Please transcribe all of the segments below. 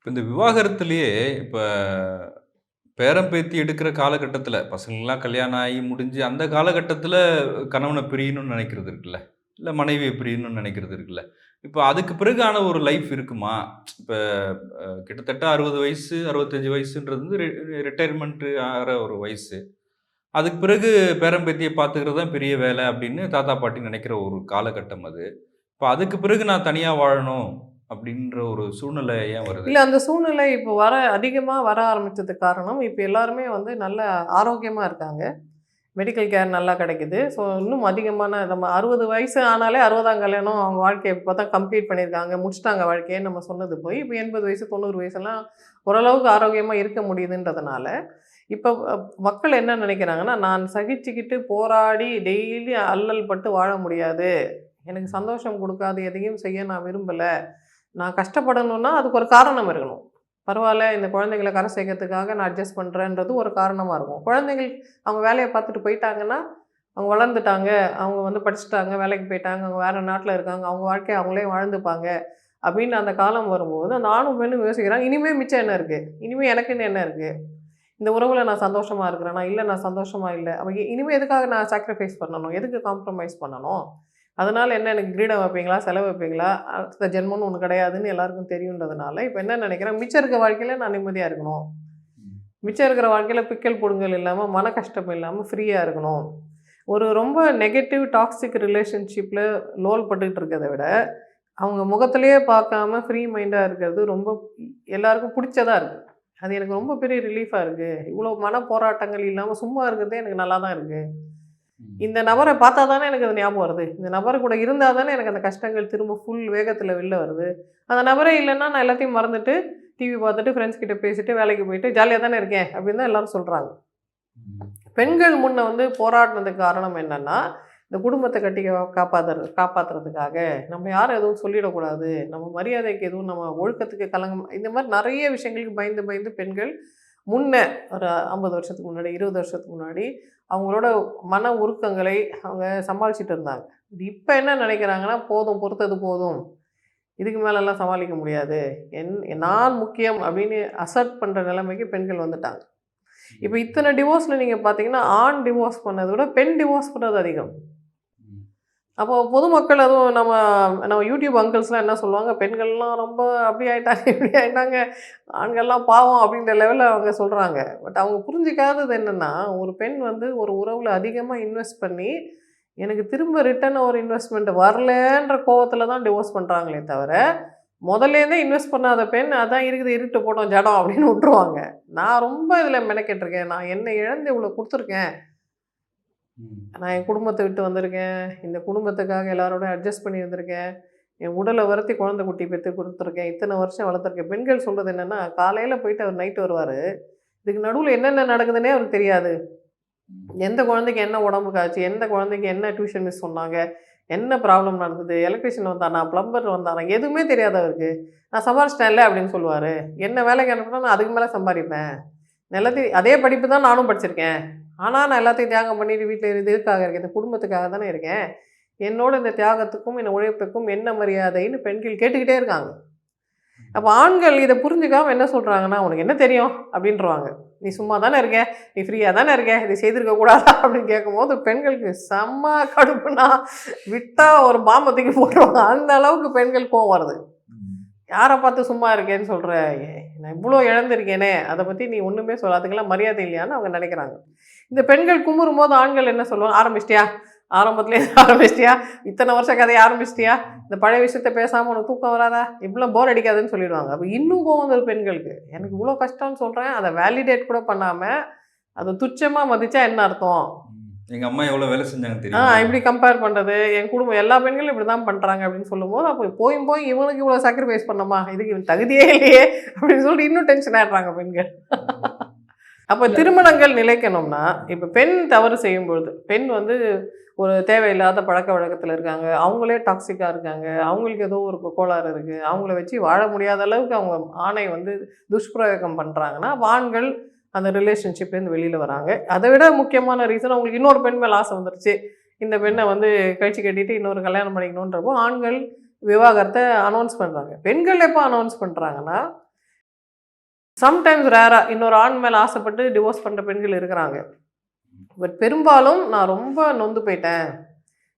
இப்போ இந்த விவாகரத்துலேயே இப்போ பேரம்பேத்தி எடுக்கிற காலகட்டத்தில் பசங்களெலாம் கல்யாணம் ஆகி முடிஞ்சு அந்த காலகட்டத்தில் கணவனை பிரியணும்னு நினைக்கிறது இருக்குல்ல. இல்லை மனைவியை பிரியணும்னு நினைக்கிறது இருக்குல்ல. இப்போ அதுக்கு பிறகான ஒரு லைஃப் இருக்குமா? இப்போ கிட்டத்தட்ட 60 வயசு, 65 வயசுன்றது வந்து ரிட்டையர்மெண்ட்டு ஆகிற ஒரு வயசு. அதுக்கு பிறகு பேரம்பேத்தியை பார்த்துக்கிறது தான் பெரிய வேலை அப்படின்னு தாத்தா, பாட்டி நினைக்கிற ஒரு காலகட்டம் அது. இப்போ அதுக்கு பிறகு நான் தனியாக வாழணும் அப்படின்ற ஒரு சூழ்நிலை ஏன் வருது? இல்லை அந்த சூழ்நிலை இப்போ வர அதிகமாக வர ஆரம்பித்தது காரணம், இப்போ எல்லாருமே வந்து நல்ல ஆரோக்கியமாக இருக்காங்க. மெடிக்கல் கேர் நல்லா கிடைக்குது. ஸோ இன்னும் அதிகமான நம்ம 60 வயசு ஆனாலே 60ஆம் கல்யாணம் அவங்க வாழ்க்கையை இப்போ தான் கம்ப்ளீட் பண்ணியிருக்காங்க, முடிச்சிட்டாங்க வாழ்க்கைய நம்ம சொன்னது போய், இப்போ 80 வயசு, 90 வயசெல்லாம் ஓரளவுக்கு ஆரோக்கியமாக இருக்க முடியுதுன்றதுனால, இப்போ மக்கள் என்ன நினைக்கிறாங்கன்னா நான் சகிச்சுக்கிட்டு போராடி டெய்லி அல்லல் பட்டு வாழ முடியாது. எனக்கு சந்தோஷம் கொடுக்காது எதையும் செய்ய நான் விரும்பலை நான் கஷ்டப்படணும்னா அதுக்கு ஒரு காரணம் இருக்கணும். பரவாயில்ல இந்த குழந்தைங்களை கரை சேர்க்கறதுக்காக நான் அட்ஜஸ்ட் பண்ணுறேன்றது ஒரு காரணமாக இருக்கும். குழந்தைகள் அவங்க வேலையை பார்த்துட்டு போயிட்டாங்கன்னா, அவங்க வளர்ந்துட்டாங்க, அவங்க வந்து படிச்சுட்டாங்க, வேலைக்கு போயிட்டாங்க, அவங்க வேறு நாட்டில் இருக்காங்க, அவங்க வாழ்க்கையை அவங்களே வாழ்ந்துப்பாங்க. அப்படின்னு அந்த காலம் வரும்போது, அந்த ஆணும் பெண்ணும் யோசிக்கிறாங்க, இனிமேல் மிச்சம் என்ன இருக்குது இனிமே எனக்குன்னு என்ன இருக்குது இந்த உறவில் நான் சந்தோஷமாக இருக்கிறேனா? இல்லை நான் சந்தோஷமாக இல்லை அப்போ இனிமேல் இனிமே எதுக்காக நான் சாக்ரிஃபைஸ் பண்ணணும்? எதுக்கு காம்ப்ரமைஸ் பண்ணணும்? அதனால் என்ன எனக்கு கிரீடம் வைப்பீங்களா? செலவு வைப்பீங்களா? அடுத்த ஜென்மம்னு ஒன்று கிடையாதுன்னு எல்லாருக்கும் தெரியுன்றதுனால, இப்போ என்ன நினைக்கிறேன் மிச்சம் இருக்க வாழ்க்கையில் நான் நிம்மதியாக இருக்கணும். மிச்சம் இருக்கிற வாழ்க்கையில் பிக்கல், புடுங்கல் இல்லாமல் மன கஷ்டம் இல்லாமல் ஃப்ரீயாக இருக்கணும். ஒரு ரொம்ப நெகட்டிவ் டாக்ஸிக் ரிலேஷன்ஷிப்பில் லோல் பட்டுக்கிட்டு இருக்கிறத விட, அவங்க முகத்திலேயே பார்க்காம ஃப்ரீ மைண்டாக இருக்கிறது ரொம்ப எல்லாருக்கும் பிடிச்சதாக இருக்குது அது எனக்கு ரொம்ப பெரிய ரிலீஃபாக இருக்குது இவ்வளோ மன போராட்டங்கள் இல்லாமல் சும்மா இருக்கிறதே எனக்கு நல்லா தான் இருக்குது இந்த நபர பார்த்தா தானே எனக்கு அது ஞாபகம் வருது. இந்த நபர் கூட இருந்தா தானே எனக்கு அந்த கஷ்டங்கள் திரும்ப ஃபுல் வேகத்துல வெளில வருது. அந்த நபரே இல்லன்னா நான் எல்லாத்தையும் மறந்துட்டு, டிவி பார்த்துட்டு, ஃப்ரெண்ட்ஸ் கிட்ட பேசிட்டு, வேலைக்கு போயிட்டு ஜாலியா தானே இருக்கேன் அப்படின்னு தான் எல்லாரும் சொல்றாங்க. ம். பெண்கள் முன்ன வந்து போராடினதுக்கு காரணம் என்னன்னா, இந்த குடும்பத்த கட்டி கா காப்பாத்துறது காப்பாத்துறதுக்காக, நம்ம யாரும் எதுவும் சொல்லிடக்கூடாது. நம்ம மரியாதைக்கு எதுவும் நம்ம ஒழுக்கத்துக்கு களங்கம் இந்த மாரி நெறைய விஷயங்களுக்கு பயந்து, பயந்து பெண்கள் முன்ன ஒரு 50 வருஷத்துக்கு முன்னாடி, 20 வருஷத்துக்கு முன்னாடி அவங்களோட மன உருக்கங்களை அவங்க சமாளிச்சுட்டு இருந்தாங்க. இப்போ என்ன நினைக்கிறாங்கன்னா போதும் பொறுத்தது போதும். இதுக்கு மேலெல்லாம் சமாளிக்க முடியாது. என் நான் முக்கியம் அப்படின்னு அசர்ட் பண்ணுற நிலைமைக்கு பெண்கள் வந்துட்டாங்க. இப்போ இத்தனை டிவோர்ஸில் நீங்கள் பார்த்தீங்கன்னா, ஆண் டிவோர்ஸ் பண்ணத விட பெண் டிவோர்ஸ் பண்ணுறது அதிகம். அப்போது அப்போ பொதுமக்கள் அதுவும் நம்ம நம்ம யூடியூப் அங்கிள்ஸ்லாம் என்ன சொல்லுவாங்க, பெண்கள்லாம் ரொம்ப அப்படி ஆகிட்டாங்க இப்படி ஆயிட்டாங்க, ஆண்கள்லாம் பாவம் அப்படின்ற லெவலில் அவங்க சொல்கிறாங்க பட் அவங்க புரிஞ்சுக்காதது என்னென்னா ஒரு பெண் வந்து ஒரு உறவில் அதிகமாக இன்வெஸ்ட் பண்ணி, எனக்கு திரும்ப ரிட்டர்ன் ஒரு இன்வெஸ்ட்மெண்ட் வரலன்ற கோவத்தில் தான் டிவோர்ஸ் பண்ணுறாங்களே தவிர, முதல்லேருந்தே இன்வெஸ்ட் பண்ணாத பெண், அதான் இருக்குது இருட்டு போட்டோம் ஜடம் அப்படின்னு விட்டுருவாங்க. நான் ரொம்ப இதில் மெனக்கெட்டுருக்கேன். நான் என்ன இழந்து இவ்வளோ கொடுத்துருக்கேன் நான் என் குடும்பத்த விட்டு வந்திருக்கேன். இந்த குடும்பத்துக்காக எல்லாரோடையும் அட்ஜஸ்ட் பண்ணி இருந்திருக்கேன். என் உடல வருத்தி குழந்தை குட்டி பெத்து குடுத்துருக்கேன். இத்தன வருஷம் வளர்த்துருக்கேன். பெண்கள் சொல்றது என்னன்னா, காலையில போயிட்டு அவர் நைட் வருவாரு. இதுக்கு நடுவுல என்னென்ன நடக்குதுன்னே அவருக்கு தெரியாது. எந்த குழந்தைக்கு என்ன உடம்புக்கு ஆச்சு? எந்த குழந்தைக்கு என்ன டியூஷன் மிஸ் சொன்னாங்க? என்ன ப்ராப்ளம் நடந்தது? எலக்ட்ரீஷியன் வந்தானா? பிளம்பர் வந்தானா? எதுவுமே தெரியாது அவருக்கு. நான் சம்பாரிச்சிட்டேன்ல அப்படின்னு சொல்லுவாரு. என்ன வேலைக்கு அனுப்புனா நான் அதுக்கு மேல சம்பாரிப்பேன். எல்லாத்தையும் அதே படிப்பு தான் நானும் படிச்சிருக்கேன். ஆனால் நான் எல்லாத்தையும் தியாகம் பண்ணிட்டு வீட்டில் இருந்து இதுக்காக இருக்கேன்? இந்த குடும்பத்துக்காக தானே இருக்கேன். என்னோட இந்த தியாகத்துக்கும், இந்த உழைப்புக்கும் என்ன மரியாதைன்னு பெண்கள் கேட்டுக்கிட்டே இருக்காங்க. அப்போ ஆண்கள் இதை புரிஞ்சுக்காம என்ன சொல்கிறாங்கன்னா "உனக்கு என்ன தெரியும்?" அப்படின்றவாங்க "நீ சும்மா தானே இருக்க. நீ ஃப்ரீயாக தானே இருக்க. இதை செய்திருக்க கூடாதா?" அப்படின்னு கேட்கும்போது பெண்களுக்கு செம்ம கடுப்புனா, விட்டால் ஒரு பாம்பத்துக்கு போட்டுருவாங்க. அந்த அளவுக்கு பெண்கள் கோவம் வருது. யாரை பார்த்து சும்மா இருக்கேன்னு சொல்கிற நான் இவ்வளோ இழந்திருக்கேனே, அதை பற்றி நீ ஒன்றுமே சொல்லாதுக்கெல்லாம் மரியாதை இல்லையான்னு அவங்க நினைக்கிறாங்க இந்த பெண்கள் குமுறும்போது ஆண்கள் என்ன சொல்லுவாங்க, "ஆரம்பிச்சிட்டியா? ஆரம்பத்திலேயே ஆரம்பிச்சிட்டியா? இத்தன வருஷ கதைய ஆரம்பிச்சிட்டியா? இந்த பழைய விஷயத்த பேசாம உனக்கு தூக்கம் வராதா? இப்படிலாம் போர் அடிக்காதுன்னு" சொல்லிடுவாங்க. அப்ப இன்னும் கோவம் வரும் பெண்களுக்கு. எனக்கு இவ்ளோ கஷ்டம்னு சொல்றேன். அத வேலிடேட் கூட பண்ணாம, அத துச்சமா மதிச்சா என்ன அர்த்தம்? ம். எங்க அம்மா எவ்வளோ வேலை செஞ்சாங்க ஆ தெரியுமா? இப்படி கம்பேர் பண்றது, என் குடும்பம் எல்லா பெண்களும் இப்படி தான் பண்றாங்க அப்படின்னு சொல்லும்போது, அப்போ போயும் போய் இவனுக்கு இவ்வளோ சாக்ரிஃபைஸ் பண்ணணுமா? இதுக்கு இவன் தகுதியே இல்லையே அப்படின்னு சொல்லிட்டு இன்னும் டென்ஷன் ஆயிடுறாங்க பெண்கள். அப்ப. திருமணங்கள் நிலைக்கணும்னா, இப்ப பெண் தவறு செய்யும்பொழுது, பெண் வந்து ஒரு தேவையில்லாத பழக்கவழக்கத்துல இருக்காங்க. அவங்களே டாக்ஸிக்கா இருக்காங்க. அவங்களுக்கு ஏதோ ஒரு கோளாறு இருக்கு. அவங்கள வச்சு வாழ முடியாத அளவுக்கு அவங்க ஆணை வந்து துஷ்பிரயோகம் பண்றாங்கன்னா, அப்ப ஆண்கள் அந்த ரிலேஷன்ஷிப்லேருந்து வெளியில வராங்க. அத விட முக்கியமான ரீசன் அவங்களுக்கு இன்னொரு பெண் மேல ஆசை வந்துருச்சு. இந்த பெண்ண வந்து கழிச்சு கட்டிட்டு இன்னொரு கல்யாணம் பண்ணிக்கணுன்றப்போ, ஆண்கள் விவாகரத்த அனௌன்ஸ் பண்றாங்க. பெண்கள் எப்ப அனௌன்ஸ் பண்றாங்கன்னா சம்டைம்ஸ் ரேராக இன்னொரு ஆண் மேலே ஆசைப்பட்டு டிவோர்ஸ் பண்ணுற பெண்கள் இருக்கிறாங்க. பட் பெரும்பாலும் நான் ரொம்ப நொந்து போயிட்டேன்.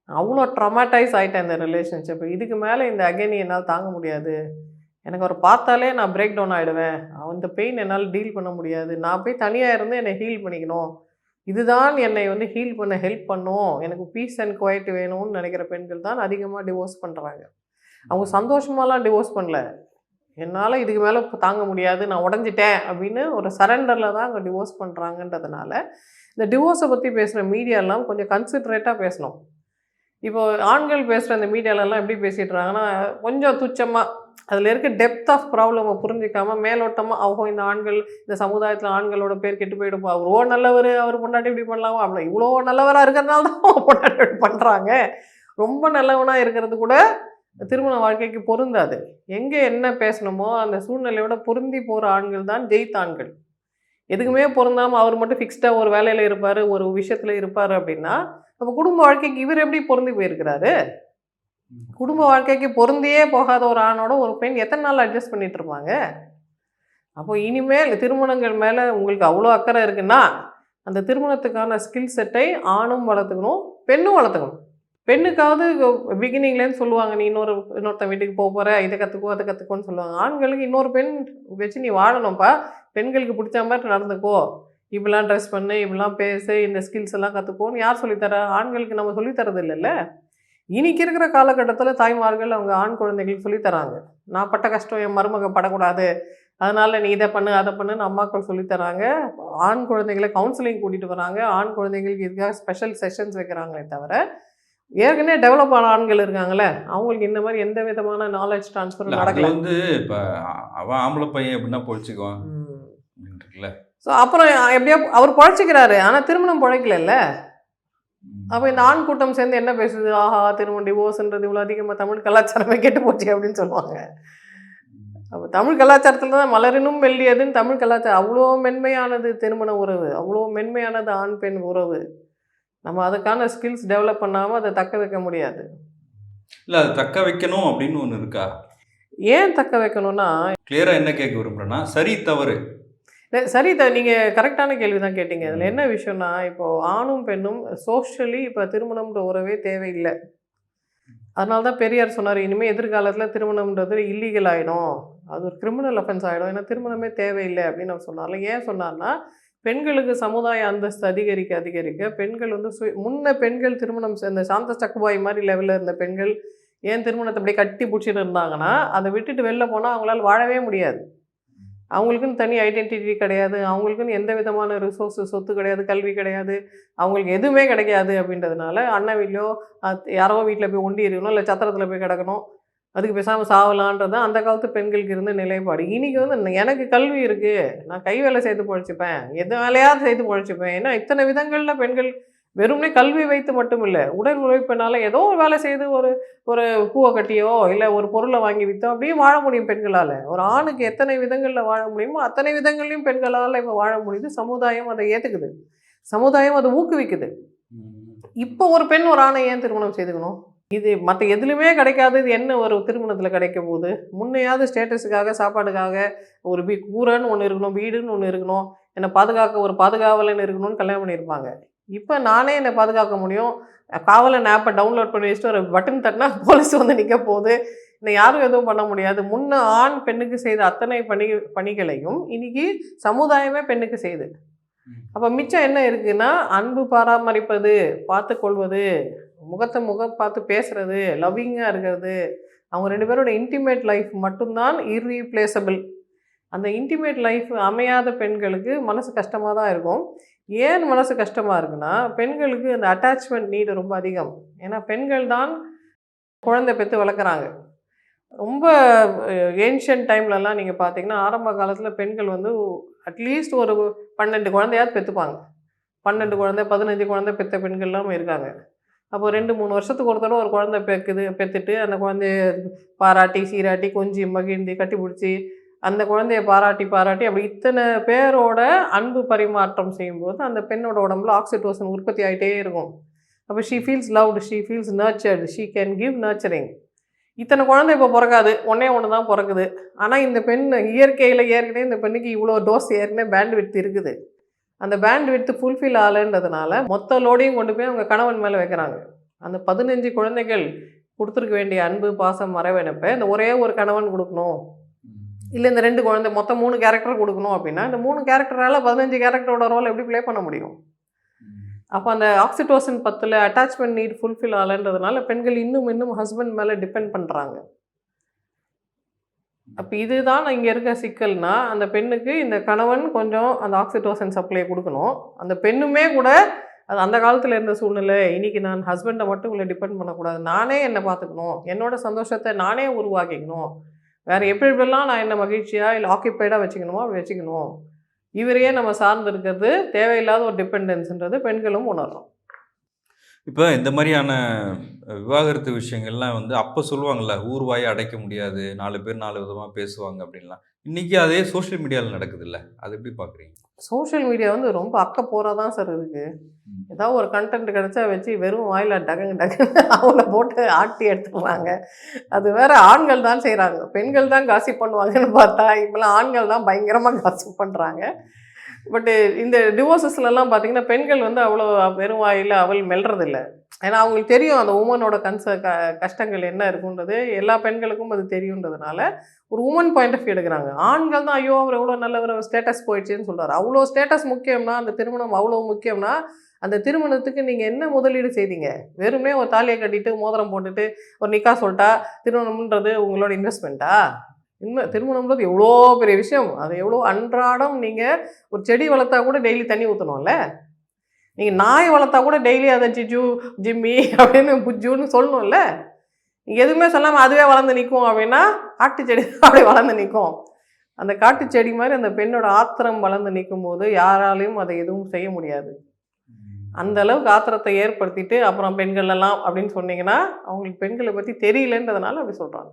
அவ்வளோ ட்ரமாட்டைஸ் ஆகிட்டேன் இந்த ரிலேஷன்ஷிப் இதுக்கு மேலே இந்த அகைனி என்னால் தாங்க முடியாது. எனக்கு அவரை பார்த்தாலே நான் பிரேக் டவுன் ஆகிடுவேன் அந்த பெயின் என்னால் டீல் பண்ண முடியாது. நான் போய் தனியாக இருந்து என்னை ஹீல் பண்ணிக்கணும். இதுதான் என்னை வந்து ஹீல் பண்ண ஹெல்ப் பண்ணும். எனக்கு பீஸ் அண்ட் குவைட் வேணும்னு நினைக்கிற பெண்கள் தான் அதிகமாக டிவோர்ஸ் பண்ணுறாங்க அவங்க சந்தோஷமாலாம் டிவோர்ஸ் பண்ணல. என்னால் இதுக்கு மேலே தாங்க முடியாது நான் உடஞ்சிட்டேன் அப்படின்னு ஒரு சரண்டரில் தான் அங்கே டிவோர்ஸ் பண்ணுறாங்கன்றதுனால இந்த டிவோர்ஸை பற்றி பேசுகிற மீடியாலாம் கொஞ்சம் கன்சிட்ரேட்டாக பேசணும். இப்போ ஆண்கள் பேசுகிற அந்த மீடியாலெல்லாம் எப்படி பேசிட்டுறாங்கன்னா கொஞ்சம் துச்சமாக அதில் இருக்க டெப்த் ஆஃப் ப்ராப்ளமை புரிஞ்சிக்காமல் மேலோட்டமாக அவங்க இந்த ஆண்கள் இந்த சமுதாயத்தில் ஆண்களோட பேர் கெட்டு போயிடும் அவரோ நல்லவர் அவர் பொண்டாட்டி இப்படி பண்ணலாமா அப்படி இவ்வளோ நல்லவராக இருக்கிறதுனால தான் பொண்டாட்டி இப்படி பண்ணுறாங்க ரொம்ப நல்லவனாக இருக்கிறது கூட திருமண வாழ்க்கைக்கு பொருந்தாது. எங்கே என்ன பேசணுமோ அந்த சூழ்நிலையோட பொருந்தி போகிற ஆண்கள் தான் ஜெயித்த ஆண்கள் எதுக்குமே பொருந்தாமல் அவர் மட்டும் ஃபிக்ஸ்டாக ஒரு வேலையில் இருப்பார் ஒரு விஷயத்தில் இருப்பார் அப்படின்னா நம்ம குடும்ப வாழ்க்கைக்கு இவர் எப்படி பொருந்தி போயிருக்கிறாரு? குடும்ப வாழ்க்கைக்கு பொருந்தியே போகாத ஒரு ஆணோட ஒரு பெண் எத்தனை நாள் அட்ஜஸ்ட் பண்ணிட்டு இருப்பாங்க? அப்போ இனிமேல் திருமணங்கள் மேலே உங்களுக்கு அவ்வளோ அக்கறை இருக்குன்னா அந்த திருமணத்துக்கான ஸ்கில் செட்டை ஆணும் வளர்த்துக்கணும் பெண்ணும் வளர்த்துக்கணும். பெண்ணுக்காவது பிகினிங்லேருந்து சொல்லுவாங்க நீ இன்னொரு இன்னொருத்த வீட்டுக்கு போக போகிற இதை கற்றுக்கோ அதை கற்றுக்கோன்னு சொல்லுவாங்க. ஆண்களுக்கு இன்னொரு பெண் வச்சு நீ வாழணும்ப்பா பெண்களுக்கு பிடிச்ச மாதிரி நடந்துக்கோ. இப்படிலாம் ட்ரெஸ் பண்ணு இப்படிலாம் பேசு இந்த ஸ்கில்ஸ் எல்லாம் கற்றுக்கோன்னு யார் சொல்லித்தர ஆண்களுக்கு நம்ம சொல்லித்தரது இல்லைல்ல இன்னைக்கு இருக்கிற காலகட்டத்தில் தாய்மார்கள் அவங்க ஆண் குழந்தைகளுக்கு சொல்லித் தராங்க. நான் பட்ட கஷ்டம் என் மருமக படக்கூடாது. அதனால் நீ இதை பண்ணு அதை பண்ணுன்னு அம்மாக்கள் சொல்லித் தராங்க. ஆண் குழந்தைகளை கவுன்சிலிங் கூட்டிகிட்டு வராங்க. ஆண் குழந்தைங்களுக்கு இதுக்காக ஸ்பெஷல் செஷன்ஸ் வைக்கிறாங்களே தவிர ஏற்கனவே டெவலப் ஆன ஆண்கள் இருக்காங்களே அவங்களுக்கு இந்த மாதிரி எந்த விதமான நாலேஜ் ட்ரான்ஸ்ஃபர் நடக்கல. வந்து இப்ப அவன் ஆம்பளை பையன் எப்படின்னா பொழிச்சுக்குவான். இருக்குல்ல ஸோ அப்புறம் எப்படியோ அவர் பழைச்சிக்கிறாரு ஆனால் திருமணம் பழைக்கல அப்போ இந்த ஆண் கூட்டம் சேர்ந்து என்ன பேசுது? ஆஹா திருமணம் டிவோர்ஸ்ன்றது இவ்வளோ அதிகமாக தமிழ் கலாச்சாரமே கெட்டு போச்சு அப்படின்னு சொல்லுவாங்க. அப்போ தமிழ் கலாச்சாரத்தில் தான் மலரினும் வெள்ளியதுன்னு தமிழ் கலாச்சாரம் அவ்வளோ மென்மையானது திருமண உறவு அவ்வளோ மென்மையானது ஆண் பெண் உறவு. நம்ம அதுக்கான ஸ்கில்ஸ் டெவலப் பண்ணாமல் அதை தக்க வைக்க முடியாது. இல்ல அது தக்க வைக்கணும் அப்படின்னு ஒண்ணு இருக்கா? ஏன் தக்க வைக்கணும்னா கிளியரா என்ன கேட்க விரும்புறேன்னா சரி தவறு. சரி த நீங்கள் கரெக்டான கேள்வி தான் கேட்டீங்க. அதில் என்ன விஷயம்னா இப்போ ஆணும் பெண்ணும் சோஷியலி இப்போ திருமணம்ன்ற உறவே தேவையில்லை. அதனால தான் பெரியார் சொன்னார் இனிமேல் எதிர்காலத்தில் திருமணம்ன்றது இல்லீகல் ஆகிடும் அது ஒரு கிரிமினல் அஃபென்ஸ் ஆகிடும் ஏன்னா திருமணமே தேவையில்லை அப்படின்னு அவர் சொன்னார்ல ஏன் சொன்னார்னா பெண்களுக்கு சமுதாய அந்தஸ்து அதிகரிக்க அதிகரிக்க பெண்கள் வந்து சு முன்ன பெண்கள் திருமணம் இந்த சாந்த சக்குபாய் மாதிரி லெவலில் இருந்த பெண்கள் ஏன் திருமணத்தை அப்படியே கட்டி பிடிச்சிட்டு இருந்தாங்கன்னா அதை விட்டுட்டு வெளில போனால் அவங்களால வாழவே முடியாது. அவங்களுக்குன்னு தனி ஐடென்டிட்டி கிடையாது. அவங்களுக்குன்னு எந்த விதமான ரிசோர்ஸு சொத்து கிடையாது கல்வி கிடையாது. அவங்களுக்கு எதுவுமே கிடைக்காது அப்படின்றதுனால அண்ணன் வீட்லையோ யாரோ வீட்டில் போய் ஒண்டி இருக்கணும் இல்லை சத்திரத்தில் போய் கிடக்கணும். அதுக்கு பேசாமல் சாவலான்றது அந்த காலத்து பெண்களுக்கு இருந்த நிலைப்பாடு. இன்னைக்கு வந்து எனக்கு கல்வி இருக்குது நான் கை வேலை செய்து பொழைச்சிப்பேன். எது வேலையாவது செய்து பொழைச்சிப்பேன். ஏன்னா இத்தனை விதங்களில் பெண்கள் வெறுமனே கல்வி வைத்து மட்டும் இல்லை உடல் உழைப்பினால ஏதோ ஒரு வேலை செய்து ஒரு ஒரு பூவை கட்டியோ இல்லை ஒரு பொருளை வாங்கி விற்றோ அப்படியே வாழ முடியும் பெண்களால். ஒரு ஆணுக்கு எத்தனை விதங்களில் வாழ முடியுமோ அத்தனை விதங்கள்லையும் பெண்களால் இப்போ வாழ முடியுது. சமுதாயம் அதை ஏற்றுக்குது சமுதாயம் அதை ஊக்குவிக்குது. இப்போ ஒரு பெண் ஒரு ஆணை ஏன் திருமணம் செய்துக்கணும்? இது மற்ற எதுலையுமே கிடைக்காது. இது என்ன ஒரு திருமணத்தில் கிடைக்க போகுது முன்னையாவது ஸ்டேட்டஸுக்காக சாப்பாடுக்காக ஒரு வீ கூரைன்னு ஒன்று இருக்கணும் வீடுன்னு ஒன்று இருக்கணும். என்னை பாதுகாக்க ஒரு பாதுகாவலன் இருக்கணும்னு கல்யாணம் பண்ணியிருப்பாங்க. இப்போ நானே என்னை பாதுகாக்க முடியும். காவலன் ஆப்பை டவுன்லோட் பண்ணி வச்சுட்டு ஒரு பட்டன் தட்டினா போலீஸ் வந்து நிற்க போகுது. இன்னும் யாரும் எதுவும் பண்ண முடியாது. முன்ன ஆண் பெண்ணுக்கு செய்த அத்தனை பணி பணிகளையும் இன்னைக்கு சமுதாயமே பெண்ணுக்கு செய்யுது அப்போ மிச்சம் என்ன இருக்குன்னா அன்பு பராமரிப்பது பார்த்து கொள்வது முகத்தை முகம் பார்த்து பேசுறது லவ்விங்காக இருக்கிறது. அவங்க ரெண்டு பேரோட இன்டிமேட் லைஃப் மட்டும்தான் இர்ரீப்ளேசபிள் அந்த இன்டிமேட் லைஃப் அமையாத பெண்களுக்கு மனசு கஷ்டமாக தான் இருக்கும். ஏன் மனசு கஷ்டமாக இருக்குன்னா பெண்களுக்கு அந்த அட்டாச்மெண்ட் நீடு ரொம்ப அதிகம். ஏன்னா பெண்கள் தான் குழந்தை பெற்று வளர்க்குறாங்க. ரொம்ப ஏன்ஷியன்ட் டைம்லலாம் நீங்கள் பார்த்தீங்கன்னா ஆரம்ப காலத்தில் பெண்கள் வந்து அட்லீஸ்ட் ஒரு பன்னெண்டு குழந்தையாவது பெற்றுப்பாங்க பன்னெண்டு குழந்தை பதினஞ்சு குழந்தை பெற்ற பெண்கள்லாம் இருக்காங்க. அப்போ ரெண்டு மூணு வருஷத்துக்கு ஒரு தடவை ஒரு குழந்தை பெக்குது பெற்றுட்டு அந்த குழந்தைய பாராட்டி சீராட்டி கொஞ்சி மகிழ்ந்து கட்டி பிடிச்சி அந்த குழந்தைய பாராட்டி பாராட்டி அப்படி இத்தனை பேரோட அன்பு பரிமாற்றம் செய்யும்போது அந்த பெண்ணோட உடம்புல ஆக்சிடோசன் உற்பத்தி ஆகிட்டே இருக்கும். அப்போ she feels loved she feels nurtured she can give nurturing இத்தனை குழந்தை இப்போ பிறக்காது ஒன்றே ஒன்று தான் பிறக்குது. ஆனால் இந்த பெண் இயற்கையில் ஏற்கனவே இந்த பெண்ணுக்கு இவ்வளோ டோஸ் ஏற்கனவே பேண்ட் விட்டு இருக்குது. அந்த பேண்ட் விட்டு ஃபுல்ஃபில் ஆகலைன்றதுனால மொத்த லோடையும் கொண்டு போய் அவங்க கணவன் மேலே வைக்கிறாங்க. அந்த பதினஞ்சு குழந்தைகள் கொடுத்துருக்க வேண்டிய அன்பு பாசம் மரவணைப்பை இந்த ஒரே ஒரு கணவன் கொடுக்கணும். இல்லை இந்த ரெண்டு குழந்தை மொத்தம் மூணு கேரக்டர் கொடுக்கணும் அப்படின்னா இந்த மூணு கேரக்டரால் பதினஞ்சு கேரக்டரோட ரோல் எப்படி ப்ளே பண்ண முடியும்? அப்போ அந்த ஆக்சிடோசன் பத்தில் அட்டாச்மெண்ட் நீட் ஃபுல்ஃபில் ஆகலைன்றதுனால பெண்கள் இன்னும் இன்னும் ஹஸ்பண்ட் மேலே டிபெண்ட் பண்ணுறாங்க அப்போ இதுதான் இங்கே இருக்க சிக்கல்னா அந்த பெண்ணுக்கு இந்த கணவன் கொஞ்சம் அந்த ஆக்சிடோசன் சப்ளை கொடுக்கணும். அந்த பெண்ணுமே கூட அது அந்த காலத்தில் இருந்த சூழ்நிலை இன்னைக்கு நான் ஹஸ்பண்டை மட்டும் உள்ள டிபெண்ட் பண்ணக்கூடாது. நானே என்னை பார்த்துக்கணும். என்னோட சந்தோஷத்தை நானே உருவாக்கிக்கணும். வேறு எப்படி எப்படிலாம் நான் என்ன மகிழ்ச்சியாக இல்லை ஆக்கியபைடாக வச்சுக்கணுமோ அப்படி வச்சுக்கணும். இவரையே நம்ம சார்ந்து இருக்கிறது தேவையில்லாத ஒரு டிபெண்டன்ஸ்ன்றது பெண்களும் உணர்றோம் இப்போ இந்த மாதிரியான விவாகரத்து விஷயங்கள்லாம் வந்து அப்போ சொல்லுவாங்கல்ல ஊர் வாயை அடைக்க முடியாது நாலு பேர் நாலு விதமாக பேசுவாங்க அப்படின்லாம். இன்னைக்கு அதே சோஷியல் மீடியாவில் நடக்குதுல்ல அது எப்படி பார்க்குறீங்க சோஷியல் மீடியா வந்து ரொம்ப அக்க போகிறா தான் சார் இருக்குது. ஏதாவது ஒரு கண்டென்ட் கிடைச்சா வச்சு வெறும் வாயில் டக்குங்க டக்குன்னு அவங்கள போட்டு ஆட்டி எடுத்துடுறாங்க அது வேற ஆண்கள் தான் செய்கிறாங்க பெண்கள் தான் காசி பண்ணுவாங்கன்னு பார்த்தா இப்போலாம் ஆண்கள் தான் பயங்கரமாக காசி பண்ணுறாங்க பட்டு இந்த டிவோர்ஸஸ்லலாம் பார்த்தீங்கன்னா பெண்கள் வந்து அவ்வளோ வெறும் வாயில் அவள் மெல்றதில்ல. ஏன்னா அவங்களுக்கு தெரியும் அந்த உமனோட கன்ச க கஷ்டங்கள் என்ன இருக்குன்றது. எல்லா பெண்களுக்கும் அது தெரியுன்றதுனால ஒரு உமன் பாயிண்ட் ஆஃப் வியூ எடுக்கிறாங்க. ஆண்கள் தான் ஐயோ அவர் எவ்வளோ நல்லவர் ஸ்டேட்டஸ் போயிடுச்சுன்னு சொல்கிறார் அவ்வளோ ஸ்டேட்டஸ் முக்கியம்னா அந்த திருமணம் அவ்வளோ முக்கியம்னா அந்த திருமணத்துக்கு நீங்கள் என்ன முதலீடு செய்தீங்க? வெறுமே ஒரு தாலியை கட்டிட்டு மோதிரம் போட்டுட்டு ஒரு நிக்கா சொல்லிட்டா திருமணம்ன்றது உங்களோட இன்வெஸ்ட்மெண்ட்டா இன்வெ திருமணம்ன்றது எவ்வளோ பெரிய விஷயம். அது எவ்வளோ அன்றாடம் நீங்கள் ஒரு செடி வளர்த்தா கூட டெய்லி தண்ணி ஊற்றணும்ல நீங்கள் நாய் வளர்த்தா கூட டெய்லி அதை ஜிஜு ஜிம்மி அப்படின்னு புஜ்ஜுன்னு சொல்லணும்ல? நீங்கள் எதுவுமே சொல்லாமல் அதுவே வளர்ந்து நிற்கும் அப்படின்னா காட்டு செடி அப்படியே வளர்ந்து நிற்கும் அந்த காட்டு செடி மாதிரி அந்த பெண்ணோட ஆத்திரம் வளர்ந்து நிற்கும் போது யாராலையும் அதை எதுவும் செய்ய முடியாது. அந்த அளவுக்கு ஆத்திரத்தை ஏற்படுத்திட்டு அப்புறம் பெண்கள் எல்லாம் அப்படின்னு சொன்னீங்கன்னா அவங்களுக்கு பெண்களை பற்றி தெரியலன்றதுனால அப்படி சொல்கிறாங்க